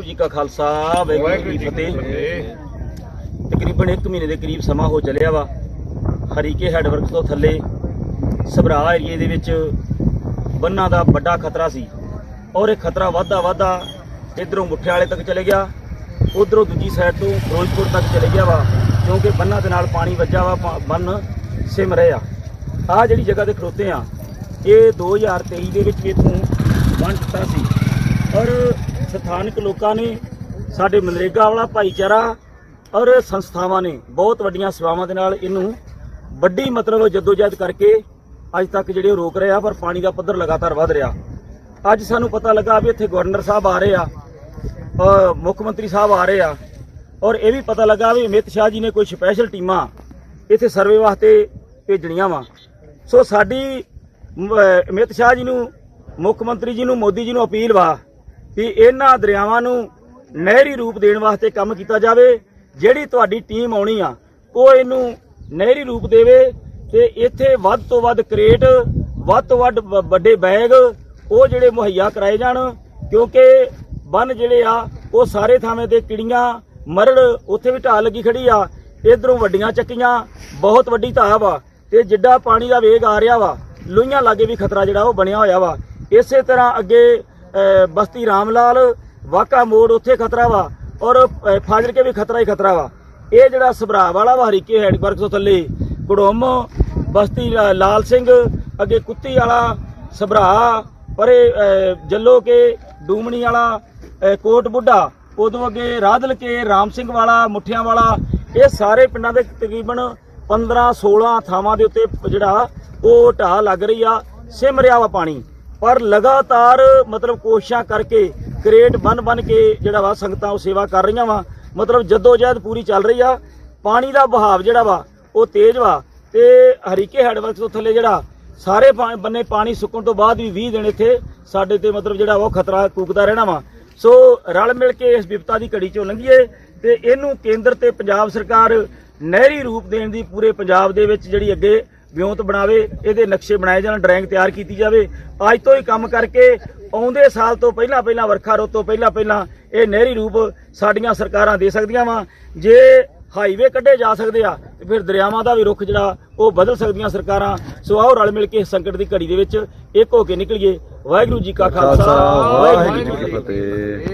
ਵਾਹਿਗੁਰੂ ਜੀ ਕਾ ਖਾਲਸਾ ਵਾਹਿਗੁਰੂ ਜੀ ਕੀ ਫਤਿਹ। ਤਕਰੀਬਨ 1 ਮਹੀਨੇ ਦੇ ਕਰੀਬ ਸਮਾਂ ਹੋ ਚੱਲਿਆ ਵਾ। ਹਰੀਕੇ ਹੈਡਵਰਕ ਤੋਂ ਥੱਲੇ ਸਭਰਾ ਏਰੀਏ ਦੇ ਵਿੱਚ ਬੰਨਾਂ ਦਾ ਵੱਡਾ ਖਤਰਾ ਸੀ। ਔਰ ਇਹ ਖਤਰਾ ਵੱਧਦਾ ਵੱਧਦਾ ਇਧਰੋਂ ਮੁੱਠੇ ਵਾਲੇ ਤੱਕ ਚਲੇ ਗਿਆ ਉਧਰੋਂ ਦੂਜੀ ਸਾਈਡ ਤੋਂ ਫਿਰੋਜ਼ਪੁਰ ਤੱਕ ਚਲੇ ਗਿਆ ਵਾ ਕਿਉਂਕਿ ਬੰਨਾਂ ਦੇ ਨਾਲ ਪਾਣੀ ਵੱਜਾ ਵਾ ਬੰਨ ਸਿਮ ਰਹੇ ਆ। ਆ ਜਿਹੜੀ ਜਗ੍ਹਾ ਤੇ ਖਲੋਤੇ ਆ ਇਹ 2023 ਦੇ ਵਿੱਚ ਇਥੋਂ ਬਣ ਦਿੱਤਾ ਸੀ। ਔਰ ਸਥਾਨਕ ਲੋਕਾਂ ਨੇ ਸਾਡੇ ਮਨਰੇਗਾ ਵਾਲਾ ਭਾਈਚਾਰਾ ਔਰ ਸੰਸਥਾਵਾਂ ਨੇ ਬਹੁਤ ਵੱਡੀਆਂ ਸੇਵਾਵਾਂ ਦੇ ਨਾਲ ਇਹਨੂੰ ਵੱਡੀ ਮਤਲਬ ਜਦੋਜਹਿਦ ਕਰਕੇ ਅੱਜ ਤੱਕ ਜਿਹੜੇ ਉਹ ਰੋਕ ਰਹੇ ਆ ਪਰ ਪਾਣੀ ਦਾ ਪੱਧਰ ਲਗਾਤਾਰ ਵਧ ਰਿਹਾ। ਅੱਜ ਸਾਨੂੰ ਪਤਾ ਲੱਗਾ ਵੀ ਇੱਥੇ ਗਵਰਨਰ ਸਾਹਿਬ ਆ ਰਹੇ ਆ ਅ, ਮੁੱਖ ਮੰਤਰੀ ਸਾਹਿਬ ਆ ਰਹੇ ਆ ਔਰ ਇਹ ਵੀ ਪਤਾ ਲੱਗਾ ਵੀ ਅਮਿਤ ਸ਼ਾਹ ਜੀ ਨੇ ਕੋਈ ਸਪੈਸ਼ਲ ਟੀਮਾਂ ਇੱਥੇ ਸਰਵੇ ਵਾਸਤੇ ਭੇਜਣੀਆਂ ਵਾ। ਸੋ ਸਾਡੀ ਅਮਿਤ ਸ਼ਾਹ ਜੀ ਨੂੰ ਮੁੱਖ ਮੰਤਰੀ ਜੀ ਨੂੰ ਮੋਦੀ ਜੀ ਨੂੰ ਅਪੀਲ ਵਾ ਕਿ ਇਹਨਾਂ ਦਰਿਆਵਾਂ ਨੂੰ ਨਹਿਰੀ ਰੂਪ ਦੇਣ ਵਾਸਤੇ ਕੰਮ ਕੀਤਾ ਜਾਵੇ, ਜਿਹੜੀ ਤੁਹਾਡੀ ਟੀਮ ਆਉਣੀ ਆ, ਉਹ ਇਹਨੂੰ ਨਹਿਰੀ ਰੂਪ ਦੇਵੇ ਤੇ ਇੱਥੇ ਵੱਧ ਤੋਂ ਵੱਧ ਕ੍ਰੇਟ, ਵੱਧ ਤੋਂ ਵੱਧ ਵ- ਵੱਡੇ ਬੈਗ ਉਹ ਜਿਹੜੇ ਮੁਹੱਈਆ ਕਰਾਏ ਜਾਣ, ਕਿਉਂਕਿ ਬੰਨ ਜਿਹੜੇ ਆ, ਉਹ ਸਾਰੇ ਥਾਵੇਂ ਤੇ ਕਿੜੀਆਂ, ਮਰੜ ਉੱਥੇ ਵੀ ਢਾਹ ਲੱਗੀ ਖੜੀ ਆ, ਇਧਰੋਂ ਵੱਡੀਆਂ ਚੱਕੀਆਂ, ਬਹੁਤ ਵੱਡੀ ਢਾਹ ਵਾ ਤੇ ਜਿੱਡਾ ਪਾਣੀ ਦਾ ਵੇਗ ਆ ਰਿਹਾ ਵਾ ਲੁਈਆਂ ਲਾਗੇ ਵੀ ਖਤਰਾ ਜਿਹੜਾ ਉਹ ਬਣਿਆ ਹੋਇਆ ਵਾ। ਇਸੇ ਤਰ੍ਹਾਂ ਅੱਗੇ ਬਸਤੀ ਰਾਮਲਾਲ ਵਾਕਾ ਮੋੜ ਉੱਥੇ ਖਤਰਾ ਵਾ। ਔਰ ਅਹ, ਫਾਜ਼ਿਲਕੇ ਵੀ ਖਤਰਾ ਹੀ ਖਤਰਾ ਵਾ। ਇਹ ਜਿਹੜਾ ਸਭਰਾ ਵਾਲਾ ਵਾ ਹਰੀਕੇ ਹੈਡਵਰਕ ਤੋਂ ਥੱਲੇ ਕੜੋਮ ਬਸਤੀ ਲਾਲ ਸਿੰਘ ਅੱਗੇ ਕੁੱਤੀ ਵਾਲਾ ਸਭਰਾ ਪਰੇ ਅਹ, ਜੱਲੋ ਕੇ ਡੂਮਣੀ ਵਾਲਾ ਕੋਟ ਬੁੱਢਾ ਉਦੋਂ ਅੱਗੇ ਰਾਧਲ ਕੇ ਰਾਮ ਸਿੰਘ ਵਾਲਾ ਮੁੱਠਿਆਂ ਵਾਲਾ ਇਹ ਸਾਰੇ ਪਿੰਡਾਂ ਦੇ ਤਕਰੀਬਨ 15 16 ਥਾਵਾਂ ਦੇ ਉੱਤੇ ਜਿਹੜਾ ਉਹ ਢਾਹ ਲੱਗ ਰਹੀ ਆ ਸਿਮ ਰਿਹਾ ਵਾ ਪਾਣੀ। ਪਰ ਲਗਾਤਾਰ ਮਤਲਬ ਕੋਸ਼ਿਸ਼ਾਂ ਕਰਕੇ ਕ੍ਰੇਟ ਬਨ ਬਨ ਕੇ ਜਿਹੜਾ ਵਾ ਸੰਗਤਾਂ ਉਹ ਸੇਵਾ ਕਰ ਰਹੀਆਂ ਵਾ। ਮਤਲਬ ਜੱਦੋ ਜਹਿਦ ਪੂਰੀ ਚੱਲ ਰਹੀ ਆ, ਪਾਣੀ ਦਾ ਬਹਾਵ ਜਿਹੜਾ ਵਾ, ਉਹ ਤੇਜ਼ ਵਾ ਤੇ ਹਰੀਕੇ ਹੈਡਵਰਕਸ ਤੋਂ ਥੱਲੇ ਜਿਹੜਾ ਸਾਰੇ ਪਾ- ਬੰਨੇ ਪਾਣੀ ਸੁੱਕਣ ਤੋਂ ਬਾਅਦ ਵੀ 20 ਦਿਨ ਇੱਥੇ ਸਾਡੇ ਤੇ ਮਤਲਬ ਜਿਹੜਾ ਵਾ ਉਹ ਖਤਰਾ ਕੂਕਦਾ ਰਹਿਣਾ ਵਾ। ਸੋ ਰਲ ਮਿਲ ਕੇ ਇਸ ਵਿਪਤਾ ਦੀ ਘੜੀ ਚੋਂ ਲੰਘੀਏ ਤੇ ਇਹਨੂੰ ਕੇਂਦਰ ਤੇ ਪੰਜਾਬ ਸਰਕਾਰ ਨਹਿਰੀ ਰੂਪ ਦੇਣ ਦੀ ਪੂਰੇ ਪੰਜਾਬ ਦੇ ਵਿੱਚ ਜਿਹੜੀ ਅੱਗੇ ਵਿਉਂਤ ਬਣਾਵੇ ਇਹਦੇ ਨਕਸ਼ੇ ਬਣਾਏ ਜਾਣ ਡਰਾਇੰਗ ਤਿਆਰ ਕੀਤੀ ਜਾਵੇ। ਅੱਜ ਤੋਂ ਹੀ ਕੰਮ ਕਰਕੇ ਆਉਂਦੇ ਸਾਲ ਤੋਂ ਪਹਿਲਾਂ ਪਹਿਲਾਂ ਵਰਖਾ ਰੁੱਤ ਤੋਂ ਪਹਿਲਾਂ ਪਹਿਲਾਂ ਇਹ ਨਹਿਰੀ ਰੂਪ ਸਾਡੀਆਂ ਸਰਕਾਰਾਂ ਦੇ ਸਕਦੀਆਂ ਵਾ। ਜੇ ਹਾਈਵੇ ਕੱਢੇ ਜਾ ਸਕਦੇ ਆ ਤੇ ਫਿਰ ਦਰਿਆਵਾਂ ਦਾ ਵੀ ਰੁੱਖ ਜਿਹੜਾ ਉਹ ਬਦਲ ਸਕਦੀਆਂ ਸਰਕਾਰਾਂ। ਸੋ ਆਓ ਰਲ ਮਿਲ ਕੇ ਸੰਕਟ ਦੀ ਘੜੀ ਦੇ ਵਿੱਚ ਇੱਕ ਹੋ ਕੇ ਨਿਕਲੀਏ। ਵਾਹਿਗੁਰੂ ਜੀ ਕਾ ਖਾਲਸਾ ਵਾਹਿਗੁਰੂ ਜੀ ਕੀ ਫਤਿਹ।